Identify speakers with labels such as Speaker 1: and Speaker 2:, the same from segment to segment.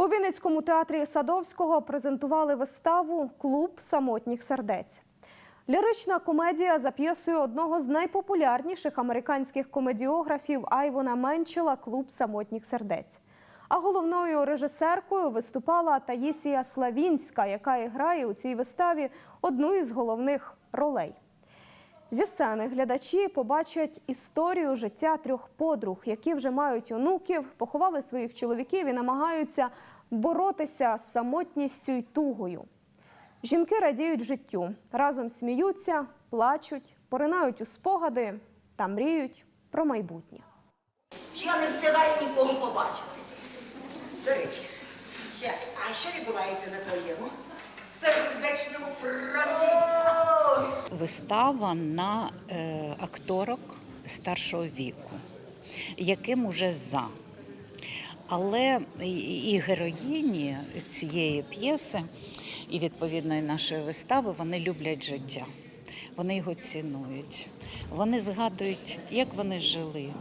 Speaker 1: У Вінницькому театрі Садовського презентували виставу Клуб самотніх сердець. Лірична комедія за п'єсою одного з найпопулярніших американських комедіографів Айвона Менчела Клуб самотніх сердець. А головною режисеркою виступала Таїсія Славінська, яка і грає у цій виставі одну із головних ролей. Зі сцени глядачі побачать історію життя трьох подруг, які вже мають онуків, поховали своїх чоловіків і намагаються боротися з самотністю й тугою. Жінки радіють життю, разом сміються, плачуть, поринають у спогади та мріють про майбутнє.
Speaker 2: Я не встигаю нікого побачити.
Speaker 3: До речі, а що відбувається на твоєму
Speaker 4: Вистава на е, акторок старшого віку, яким уже за. Але і, героїні цієї п'єси, і відповідно нашої вистави, вони люблять життя. Вони його цінують. Вони згадують, як вони жили,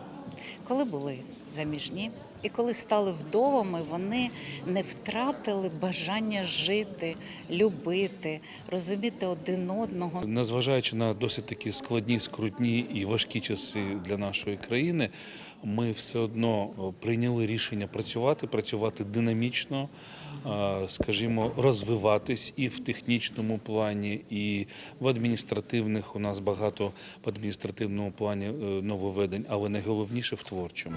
Speaker 4: коли були заміжні. І коли стали вдовами, вони не втратили бажання жити, любити, розуміти один одного.
Speaker 5: Незважаючи на досить такі складні, скрутні і важкі часи для нашої країни, ми все одно прийняли рішення працювати, працювати динамічно, е, скажімо, розвиватись і в технічному плані, і в адміністративних. У нас багато в адміністративному плані е, нововведень, але найголовніше в творчому.